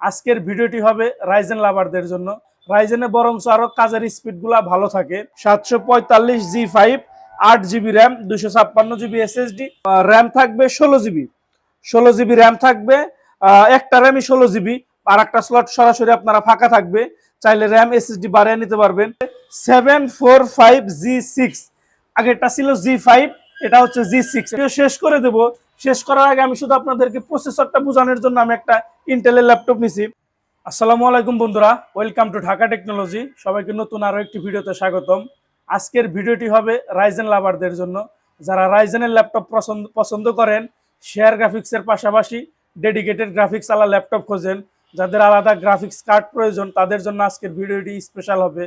আজকের ভিডিওটি হবে রাইজেন লাভারদের জন্য। রাইজেনে বরং আরও কাজের স্পিডগুলা ভালো থাকে। সাতশো পঁয়তাল্লিশ জি ফাইভ আট জিবি র্যাম দুশো ছাপ্পান্ন জিবি এসএসডি র্যাম থাকবে ষোলো জিবি ষোলো জিবি র্যাম থাকবে একটা র্যামই ষোলো জিবি আর একটা স্লট সরাসরি আপনারা ফাঁকা থাকবে। চাইলে র্যাম এসএসডি বাড়িয়ে নিতে পারবেন। Seven four five G six আগেরটা ছিল জি ফাইভ এটা হচ্ছে জি সিক্স শেষ করে দেব। শেষ করার আগে আমি শুধু আপনাদেরকে প্রসেসরটা বোঝানোর জন্য আমি একটা ইন্টেলের ল্যাপটপ নিছি। আসসালামু আলাইকুম বন্ধুরা ওয়েলকাম টু ঢাকা টেকনোলজি সবাইকে নতুন আরও একটি ভিডিওতে স্বাগতম। আজকের ভিডিওটি হবে রাইজেন লাভারদের জন্য। যারা রাইজেনের ল্যাপটপ পছন্দ পছন্দ করেন শেয়ার গ্রাফিক্সের পাশাপাশি ডেডিকেটেড গ্রাফিক্স আলা ল্যাপটপ খোঁজেন। যাদের আলাদা গ্রাফিক্স কার্ড প্রয়োজন, তাদের জন্য আজকের ভিডিওটি স্পেশাল হবে।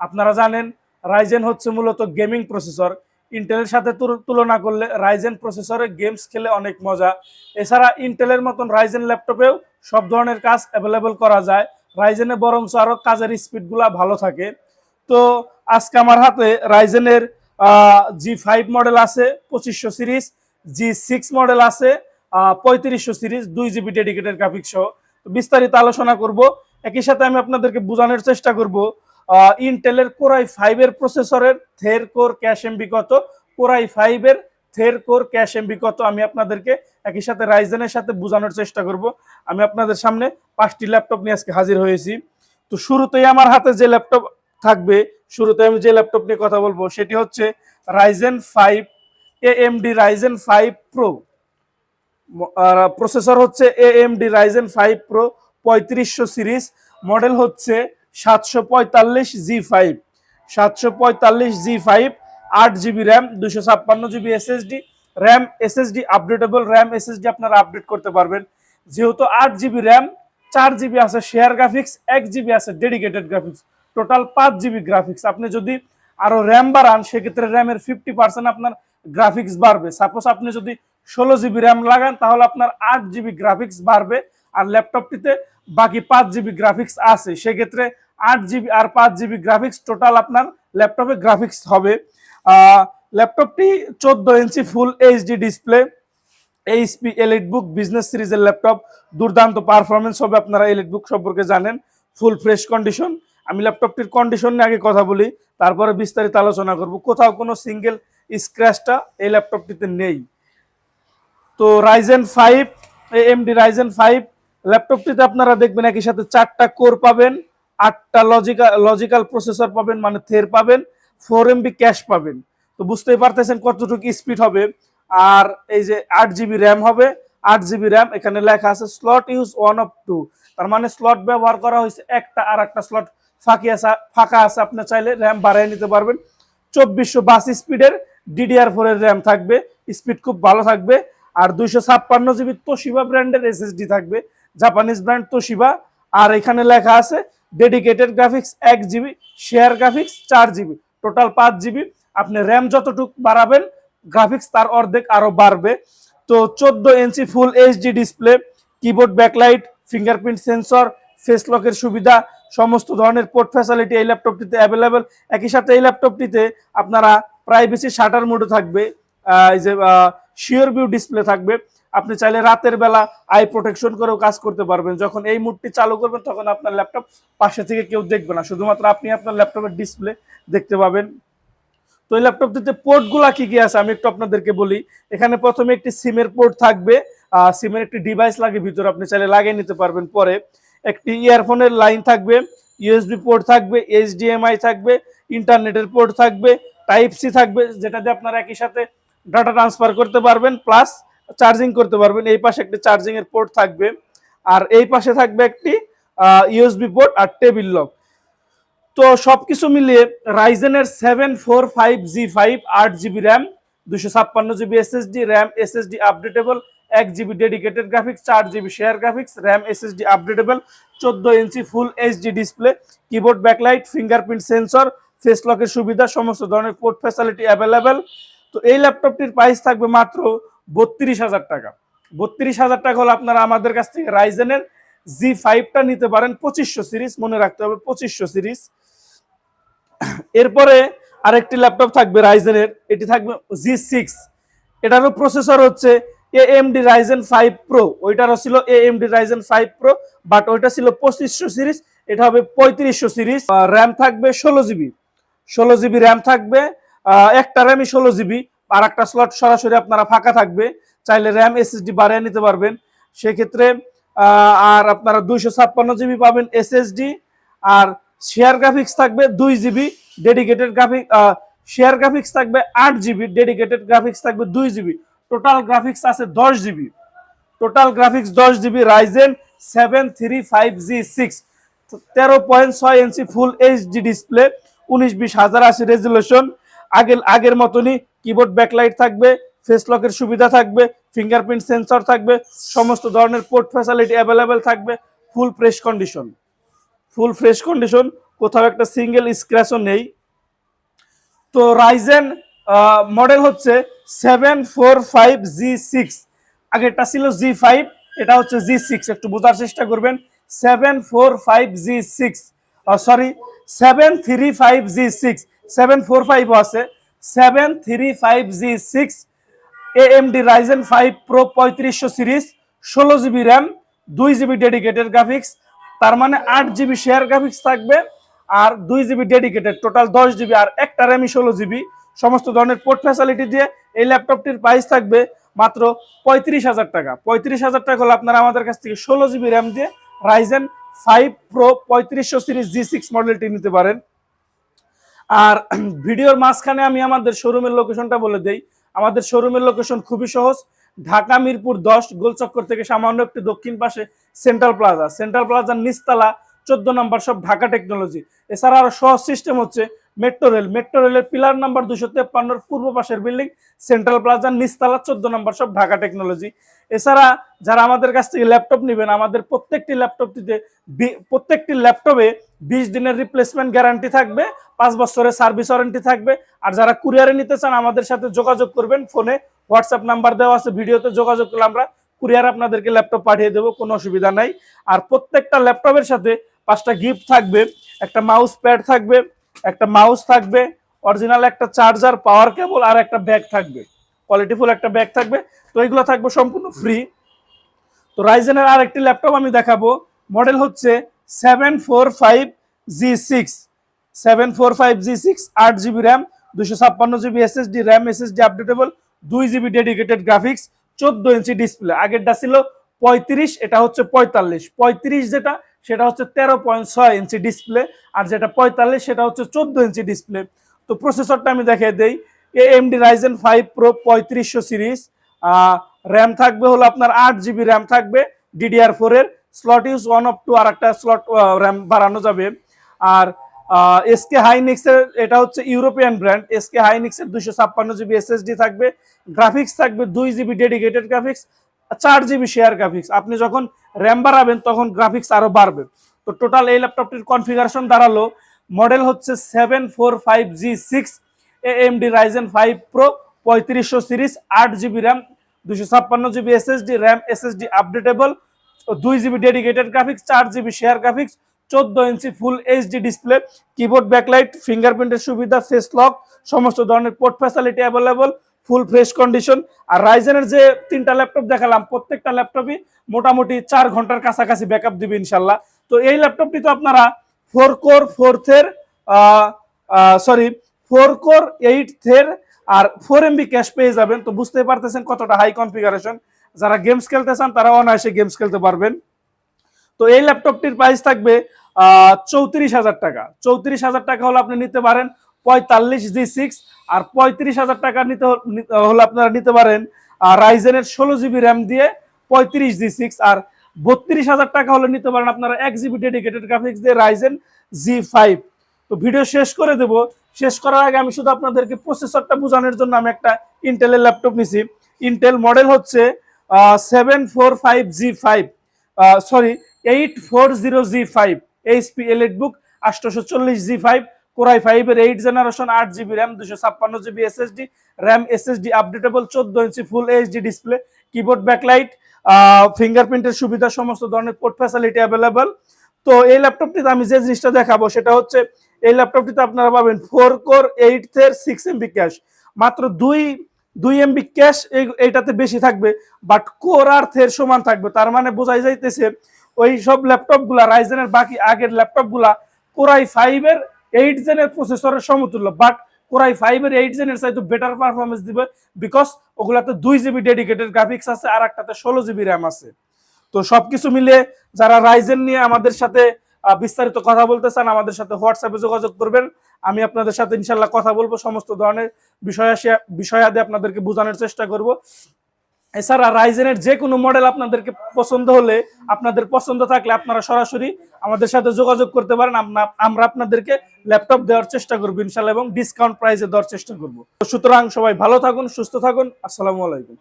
আপনারা জানেন রাইজেন হচ্ছে মূলত গেমিং প্রসেসর ইন্টেলের সাথে তুল- তুলনা করলে রাইজেন প্রসেসরে গেমস খেলে অনেক মজা। এছাড়া ইন্টেলের মতন রাইজেন ল্যাপটপেও সব ধরনের কাজ অ্যাভেলেবল করা যায়। রাইজেনে বরঞ্চ আরও কাজের স্পিডগুলো ভালো থাকে। তো আজকে আমার হাতে রাইজেনের জি ফাইভ মডেল আছে, পঁচিশশো সিরিজ জি সিক্স মডেল আছে পঁয়ত্রিশশো সিরিজ, দুই জিবি ডেডিকেটেড গ্রাফিক্স সহ। বিস্তারিত আলোচনা করব। একই সাথে আমি আপনাদেরকে বোঝানোর চেষ্টা করব ইন্টেলের কোরাই ফাইভের প্রসেসরের থের কোর ক্যাশ এমবি কত? কোরাই ফাইভের থের কোর ক্যাশ এমবি কত? আমি আপনাদেরকে একই সাথে রাইজেনের সাথে বোঝানোর চেষ্টা করব। আমি আপনাদের সামনে পাঁচটি ল্যাপটপ নিয়ে আজকে হাজির হয়েছি। তো শুরুতেই আমার হাতে যে ল্যাপটপ থাকবে শুরুতে আমি যে ল্যাপটপ নিয়ে কথা বলব, সেটি হচ্ছে রাইজেন ফাইভ এ AMD Ryzen five pro processor হচ্ছে এ এএমডি রাইজেন ফাইভ প্রো পঁয়ত্রিশশো সিরিজ। মডেল হচ্ছে সাতশো পঁয়তাল্লিশ জি ফাইভ সাতশো পঁয়তাল্লিশ জি ফাইভ আট জিবি র্যাম দুশো ছাপ্পান্ন GB SSD RAM SSD updatable RAM SSD আপনারা আপডেট করতে পারবেন। যেহেতু আট জিবি র্যাম চার জিবি আছে শেয়ার গ্রাফিক্স এক জিবি আছে ডেডিকেটেড গ্রাফিক্স টোটাল পাঁচ জিবি গ্রাফিক্স আপনি যদি আরও র্যাম বাড়ান, সেক্ষেত্রে র্যামের ফিফটি পার্সেন্ট আপনার গ্রাফিক্স বাড়বে। সাপোজ আপনি যদি ষোলো জিবি র্যাম লাগান, তাহলে আপনার আট জিবি গ্রাফিক্স বাড়বে। আর ল্যাপটপটিতে বাকি পাঁচ জিবি গ্রাফিক্স আছে, সেক্ষেত্রে আট জিবি আর পাঁচ জিবি গ্রাফিক্স টোটাল আপনার ল্যাপটপে গ্রাফিক্স হবে। ল্যাপটপটি চোদ্দ inch full HD display HP EliteBook business সিরিজের ল্যাপটপ দুর্দান্ত পারফরমেন্স হবে আপনারা এলিট বুক সম্পর্কে জানেন ফুল ফ্রেশ কন্ডিশন আমি ল্যাপটপটির কন্ডিশন নিয়ে আগে কথা বলি, তারপরে বিস্তারিত আলোচনা করব। কোথাও কোনো সিঙ্গেল স্ক্র্যাচটা এই ল্যাপটপটিতে নেই। তো Ryzen five AMD Ryzen five ল্যাপটপটিতে আপনারা দেখবেন একই সাথে চারটা কোর পাবেন, আটটা লজিক্যাল লজিক্যাল প্রসেসর পাবেন মানে থের পাবেন ফোর এমবি ক্যাশ পাবেন। তো বুঝতেই পারতেছেন কতটুকু স্পিড হবে। আর এই যে আট জিবি র্যাম হবে, আট জিবি র্যাম এখানে লেখা আছে slot use one of two তার মানে স্লট ব্যবহার করা হয়েছে একটা আর একটা স্লট ফাঁকি আছে, ফাঁকা আছে, আপনি চাইলে র্যাম বাড়িয়ে নিতে পারবেন। চব্বিশশো বাস স্পিডের ডিডিআর ফোর এর র্যাম থাকবে স্পিড খুব ভালো থাকবে। আর দুইশো ছাপ্পান্ন জিবি তো তোশিবা ব্র্যান্ডের এসএসডি থাকবে। জাপানিজ ব্র্যান্ড তোশিবা আর এখানে লেখা আছে ডেডিকেটেড গ্রাফিক্স এক জিবি শেয়ার গ্রাফিক্স চার জিবি টোটাল পাঁচ জিবি আপনি র্যাম যতটুক বাড়াবেন গ্রাফিক্স তার অর্ধেক আরও বাড়বে। তো চোদ্দ inch full HD display keyboard backlight fingerprint sensor face লকের সুবিধা, সমস্ত ধরনের পোর্ট ফ্যাসিলিটি এই ল্যাপটপটিতে অ্যাভেলেবেল একই সাথে এই ল্যাপটপটিতে আপনারা প্রাইভেসি শাটার মোডও থাকবে এই যে শিওর ভিউ ডিসপ্লে থাকবে। আপনি চাইলে রাতের বেলা আই প্রোটেকশন করেও কাজ করতে পারবেন। যখন এই মুডটি চালু করবেন, তখন আপনার ল্যাপটপ পাশে থেকে কেউ দেখবে না। শুধুমাত্র আপনি আপনার ল্যাপটপের ডিসপ্লে দেখতে পাবেন। তো এই ল্যাপটপটিতে পোর্টগুলা কি কি আছে, আমি একটু আপনাদেরকে বলি। এখানে প্রথমে একটি সিমের পোর্ট থাকবে। সিমের একটি ডিভাইস লাগে, ভিতরে আপনি চাইলে লাগিয়ে নিতে পারবেন পরে। একটি ইয়ারফোনের লাইন থাকবে ইউএসবি পোর্ট থাকবে এইচডিএমআই থাকবে ইন্টারনেটের পোর্ট থাকবে টাইপ সি থাকবে, যেটা দিয়ে আপনারা একই সাথে ডাটা ট্রান্সফার করতে পারবেন। প্লাস চার্জিং করতে পারবেন। এই পাশে একটি চার্জিং এর পোর্ট থাকবে। আর এই পাশে থাকবে একটি ইউএসবি পোর্ট আর টেবিল লক তো সবকিছু মিলিয়ে রাইজেনের seven four five G five আট জিবি র্যাম দুশো ছাপ্পান্ন GB SSD RAM SSD updatable এক জিবি ডেডিকেটেড গ্রাফিক্স চার GB share graphics RAM SSD updatable চোদ্দ inch full HD display keyboard backlight fingerprint sensor face লকের সুবিধা, সমস্ত ধরনের পোর্ট ফ্যাসিলিটি অ্যাভেলেবেল তো এই ল্যাপটপটির প্রাইস থাকবে মাত্র বত্রিশ হাজার টাকা। বত্রিশ হাজার টাকা হলে আপনারা আমাদের কাছ থেকে রাইজেনের জি ফাইভটা নিতে পারেন পঁচিশশো সিরিজ, মনে রাখতে হবে পঁচিশশো সিরিজ। এরপরে আরেকটি ল্যাপটপ থাকবে রাইজেনের এটি থাকবে জি সিক্স এটারও প্রসেসর হচ্ছে এএমডি রাইজেন ফাইভ প্রো ওইটারও ছিল AMD Ryzen five pro but ওইটা ছিল পঁচিশশো সিরিজ, এটা হবে পঁয়ত্রিশশো সিরিজ। র্যাম থাকবে ষোলো জিবি। ষোলো জিবি র্যাম থাকবে একটা র্যামই ষোলো জিবি। আর একটা স্লট সরাসরি আপনারা ফাঁকা থাকবে, চাইলে র্যাম এসএসডি বাড়িয়ে নিতে পারবেন। সেক্ষেত্রে আর আপনারা দুইশো ছাপ্পান্ন জিবি পাবেন এসএসডি আর শেয়ার গ্রাফিক্স থাকবে দুই GB dedicated graphic share graphics থাকবে আট জিবি ডেডিকেটেড গ্রাফিক্স থাকবে দুই জিবি টোটাল গ্রাফিক্স আছে দশ জিবি টোটাল গ্রাফিক্স দশ GB Ryzen seven three five G six তেরো পয়েন্ট ছয় ইঞ্চি ফুল এইচডি ডিসপ্লে উনিশ বিশ হাজার আশি রেজুলেশন আগের আগের মতনই কিবোর্ড ব্যাকলাইট থাকবে ফেস লকের সুবিধা থাকবে ফিঙ্গারপ্রিন্ট সেন্সর থাকবে, সমস্ত ধরনের পোর্ট ফ্যাসিলিটি অ্যাভেলেবেল থাকবে full fresh condition full fresh condition কোথাও একটা সিঙ্গেল স্ক্র্যাচও নেই। তো রাইজেন মডেল হচ্ছে seven four five G six আগেরটা ছিল জি ফাইভ এটা হচ্ছে জি সিক্স একটু বোঝার চেষ্টা করবেন। Seven four five G six sorry seven three five G six seven four ফাইভও আছে seven three five G six AMD Ryzen five pro পঁয়ত্রিশশো সিরিজ, ষোলো জিবি র্যাম দুই জিবি ডেডিকেটেড গ্রাফিক্স তার মানে আট জিবি শেয়ার গ্রাফিক্স থাকবে, আর দুই জিবি ডেডিকেটেড টোটাল দশ জিবি আর একটা র্যামই ষোলো জিবি সমস্ত ধরনের পোর্ট ফ্যাসিলিটি দিয়ে এই ল্যাপটপটির প্রাইস থাকবে মাত্র পঁয়ত্রিশ হাজার টাকা। পঁয়ত্রিশ হাজার টাকা হলে আপনারা আমাদের কাছ থেকে ষোলো জিবি র্যাম দিয়ে রাইজেন ফাইভ প্রো পঁয়ত্রিশশো সিরিজ জি সিক্স মডেলটি নিতে পারেন। আর ভিডিওর মাঝখানে আমি আমাদের শোরুমের লোকেশনটা বলে দেই। আমাদের শোরুমের লোকেশন খুবই সহজ। ঢাকা, মিরপুর দশ, গোলচক্কর থেকে সামান্য একটি দক্ষিণ পাশে সেন্ট্রাল প্লাজা। সেন্ট্রাল প্লাজার নিচতলা চোদ্দ নম্বর সব ঢাকা টেকনোলজি। এছাড়া আরও সহজ সিস্টেম হচ্ছে মেট্রো রেল। মেট্রো রেলের পিলার নাম্বার দুশো তেপ্পান্নর পূর্ব পাশের বিল্ডিং, সেন্ট্রাল প্লাজার নিচতলা চোদ্দ নম্বর সব ঢাকা টেকনোলজি। এছাড়া যারা আমাদের কাছ থেকে ল্যাপটপ নেবেন, আমাদের প্রত্যেকটি ল্যাপটপটিতে প্রত্যেকটি ল্যাপটপে বিশ দিনের রিপ্লেসমেন্ট গ্যারান্টি থাকবে, পাঁচ বছরের সার্ভিস ওয়ারেন্টি থাকবে। আর যারা কুরিয়ারে নিতে চান, আমাদের সাথে যোগাযোগ করবেন। ফোনে হোয়াটসঅ্যাপ নাম্বার দেওয়া আছে, ভিডিওতে যোগাযোগ করলে আমরা কুরিয়ার আপনাদেরকে ল্যাপটপ পাঠিয়ে দেবো, কোনো অসুবিধা নাই। আর প্রত্যেকটা ল্যাপটপের সাথে পাঁচটা গিফট থাকবে, একটা মাউস প্যাড থাকবে একটা মাউস থাকবে অরিজিনাল একটা চার্জার পাওয়ার কেবল আর একটা ব্যাগ থাকবে। কোয়ালিটিফুল একটা ব্যাগ থাকবে। তো এগুলো থাকবে সম্পূর্ণ ফ্রি তো রাইজেনের আর একটি ল্যাপটপ আমি দেখাবো। মডেল হচ্ছে seven four five G six seven four five G six আট জিবি র্যাম দুশো ছাপ্পান্ন GB SSD RAM SSD updatable দুই জিবি ডেডিকেটেড গ্রাফিক্স চোদ্দ ইঞ্চি ডিসপ্লে আগেরটা ছিল পঁয়ত্রিশ, এটা হচ্ছে পঁয়তাল্লিশ। পঁয়ত্রিশ যেটা সেটা হচ্ছে তেরো পয়েন্ট ছয় ইঞ্চি ডিসপ্লে আর যেটা পঁয়তাল্লিশ, সেটা হচ্ছে চোদ্দ ইঞ্চি ডিসপ্লে তো প্রসেসরটা আমি দেখিয়ে দেই এএমডি রাইজেন ফাইভ প্রো পঁয়ত্রিশশো সিরিজ র্যাম থাকবে হলো আপনার আট জিবি র্যাম থাকবে ডিডিআর ফোরের slot use one of two আর একটা স্লট র্যাম বাড়ানো যাবে। আর এসকে হাইনিক্স এর, এটা হচ্ছে ইউরোপিয়ান ব্র্যান্ড এসকে হাইনিক্স এর দুশো ছাপ্পান্ন জিবি এসএসডি থাকবে। গ্রাফিক্স থাকবে দুই জিবি ডেডিকেটেড গ্রাফিক্স চার জিবি শেয়ার গ্রাফিক্স আপনি যখন র্যাম বাড়াবেন, তখন গ্রাফিক্স আরও বাড়বে। তো টোটাল এই ল্যাপটপটির কনফিগারেশন দাঁড়াল মডেল হচ্ছে seven four five G six AMD Ryzen five pro পঁয়ত্রিশশো সিরিজ, আট জিবি র্যাম দুশো ছাপ্পান্ন GB SSD RAM SSD updatable দুই জিবি ডেডিকেটেড গ্রাফিক্স চার জিবি শেয়ার গ্রাফিক্স চোদ্দ inch full HD display keyboard backlight ফিঙ্গারপ্রিন্টের সুবিধা ফেস লক সমস্ত ধরনের port facility available full fresh condition. আর রাইজেনের যে তিনটা ল্যাপটপ দেখালাম, প্রত্যেকটা ল্যাপটপই মোটামুটি চার ঘণ্টার কাছাকাছি ব্যাকআপ দিবে ইনশাল্লাহ। তো এই ল্যাপটপটি তো আপনারা ফোর কোর ফোর্থের সরি ফোর কোর এইটের আর ফোর এমবি ক্যাশ পেয়ে যাবেন। তো বুঝতে পারতেছেন কতটা হাই কনফিগারেশন যারা গেমস খেলতে চান, তারা অনায়াসে গেমস খেলতে পারবেন। তো এই ল্যাপটপটির প্রাইস থাকবে চৌত্রিশ হাজার টাকা। চৌত্রিশ হাজার টাকা হলে আপনি নিতে পারেন পঁয়তাল্লিশ জি সিক্স আর পঁয়ত্রিশ হাজার টাকা নিতে হলে আপনারা নিতে পারেন রাইজেনের ষোলো জিবি র্যাম দিয়ে পঁয়ত্রিশ জি সিক্স আর বত্রিশ হাজার টাকা হলে নিতে পারেন আপনারা এক জিবি ডেডিকেটেড গ্রাফিক্স দিয়ে রাইজেন জি ফাইভ তো ভিডিও শেষ করে দেব। শেষ করার আগে আমি শুধু আপনাদেরকে প্রসেসরটা বোঝানোর জন্য আমি একটা ইন্টেলের ল্যাপটপ নিছি। ইন্টেল মডেল হচ্ছে seven four five G five sorry eight four zero G five HP EliteBook আটশোশো চল্লিশ জি ফাইভ কোরাই ফাইভের এইট জেনারেশন আট জিবি র্যাম দুশো ছাপ্পান্ন GB SSD RAM SSD updatable চোদ্দ inch full HD display keyboard backlight ফিঙ্গারপ্রিন্টের সুবিধা, সমস্ত ধরনের পোর্ট ফ্যাসিলিটি অ্যাভেলেবল তো এই ল্যাপটপটিতে আমি যে জিনিসটা দেখাবো, সেটা হচ্ছে এই ল্যাপটপটিতে আপনারা পাবেন ফোর কোর এইট এর সিক্স এমবি ক্যাশ মাত্র দুই দুই এমবি ক্যাশ এইটাতে বেশি থাকবে বাট কোর আর্থের সমান থাকবে। তার মানে বোঝাই যাইতেছে, ওই সব ল্যাপটপগুলা রাইজেনের বাকি আগের ল্যাপটপগুলা কোরাই ফাইভ এর এইট জেনের প্রসেসরের সমতুল্য বাট কোরাই ফাইভ এর এইট জেনের চাইতে বেটার পারফরমেন্স দিবে বিকজ ওগুলাতে দুই জিবি ডেডিকেটেড গ্রাফিক্স আছে আর একটাতে ষোলো জিবি র্যাম আছে। তো সবকিছু মিলে যারা রাইজেন নিয়ে আমাদের সাথে বিস্তারিত কথা বলতে চান, আমাদের সাথে হোয়াটসঅ্যাপে যোগাযোগ করবেন। আমি আপনাদের সাথে ইনশাল্লাহ কথা বলব, সমস্ত ধরনের বিষয় বিষয়াদি আপনাদেরকে বোঝানোর চেষ্টা করব। এছাড়া রাইজেনের যে কোনো মডেল আপনাদেরকে পছন্দ হলে, আপনাদের পছন্দ থাকলে আপনারা সরাসরি আমাদের সাথে যোগাযোগ করতে পারেন। আমরা আপনাদেরকে ল্যাপটপ দেওয়ার চেষ্টা করব ইনশাল্লাহ এবং ডিসকাউন্ট প্রাইসে দেওয়ার চেষ্টা করব। সুতরাং সবাই ভালো থাকুন, সুস্থ থাকুন। আসসালামু আলাইকুম।